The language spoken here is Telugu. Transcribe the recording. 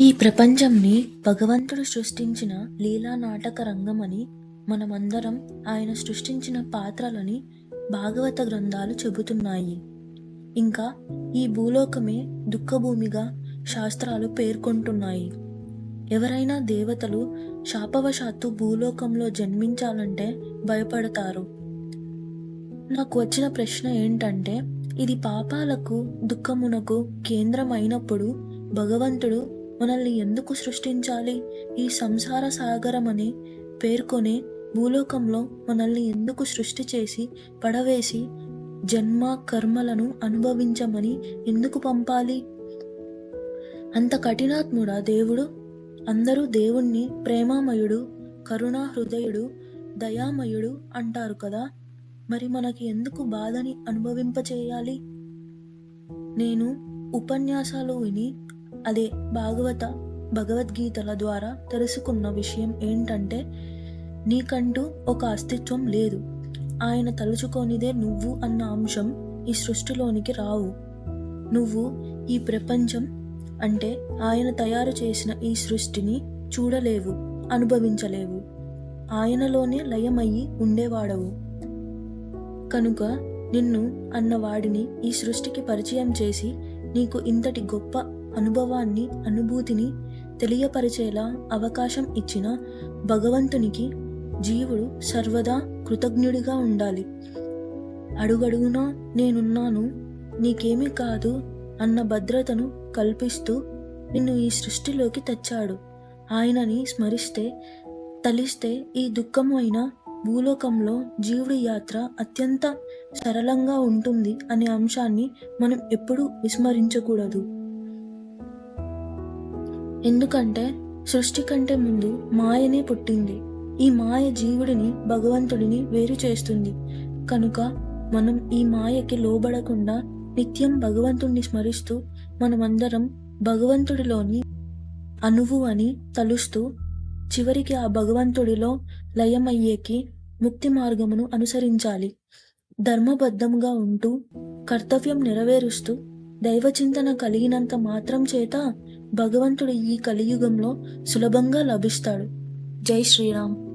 ఈ ప్రపంచంని భగవంతుడు సృష్టించిన లీలా నాటక రంగమని మనమందరం ఆయన సృష్టించిన పాత్రలని భాగవత గ్రంథాలు చెబుతున్నాయి. ఇంకా ఈ భూలోకమే దుఃఖభూమిగా శాస్త్రాలు పేర్కొంటున్నాయి. ఎవరైనా దేవతలు శాపవశాత్తు భూలోకంలో జన్మించాలంటే భయపడతారు. నాకు వచ్చిన ప్రశ్న ఏంటంటే ఇది పాపాలకు దుఃఖమునకు కేంద్రం అయినప్పుడు భగవంతుడు మనల్ని ఎందుకు సృష్టించాలి? ఈ సంసార సాగరమని పేర్కొనే భూలోకంలో మనల్ని ఎందుకు సృష్టి చేసి పడవేసి జన్మ కర్మలను అనుభవించమని ఎందుకు పంపాలి? అంత కఠినాత్ముడా దేవుడు? అందరూ దేవుణ్ణి ప్రేమామయుడు కరుణా హృదయుడు దయామయుడు అంటారు కదా? మరి మనకి ఎందుకు బాధని అనుభవింపచేయాలి? నేను ఉపన్యాసాలు విని అదే భాగవత భగవద్గీతల ద్వారా తెలుసుకున్న విషయం ఏంటంటే నీకంటూ ఒక అస్తిత్వం లేదు. ఆయన తలుచుకోనిదే నువ్వు అన్న అంశం ఈ సృష్టిలోనికి రావు. నువ్వు ఈ ప్రపంచం అంటే ఆయన తయారు చేసిన ఈ సృష్టిని చూడలేవు అనుభవించలేవు. ఆయనలోనే లయమయ్యి ఉండేవాడవు. కనుక నిన్ను అన్నవాడిని ఈ సృష్టికి పరిచయం చేసి నీకు ఇంతటి గొప్ప అనుభవాన్ని అనుభూతిని తెలియపరిచేలా అవకాశం ఇచ్చిన భగవంతునికి జీవుడు సర్వదా కృతజ్ఞుడిగా ఉండాలి. అడుగడుగునా నేనున్నాను నీకేమీ కాదు అన్న భద్రతను కల్పిస్తూ నిన్ను ఈ సృష్టిలోకి తెచ్చాడు. ఆయనని స్మరిస్తే తలిస్తే ఈ దుఃఖమైన భూలోకంలో జీవుడి యాత్ర అత్యంత సరళంగా ఉంటుంది అనే అంశాన్ని మనం ఎప్పుడూ విస్మరించకూడదు. ఎందుకంటే సృష్టి కంటే ముందు మాయనే పుట్టింది. ఈ మాయ జీవుడిని భగవంతుడిని వేరు చేస్తుంది. కనుక మనం ఈ మాయకి లోబడకుండా నిత్యం భగవంతుణ్ణి స్మరిస్తూ మనమందరం భగవంతుడిలోని అనువు అని తలుస్తూ చివరికి ఆ భగవంతుడిలో లయమయ్యేకి ముక్తి మార్గమును అనుసరించాలి. ధర్మబద్ధంగా ఉంటూ కర్తవ్యం నెరవేరుస్తూ దైవచింతన కలిగినంత మాత్రం చేత భగవంతుడు ఈ కలియుగంలో సులభంగా లభిస్తాడు. జై శ్రీరామ్.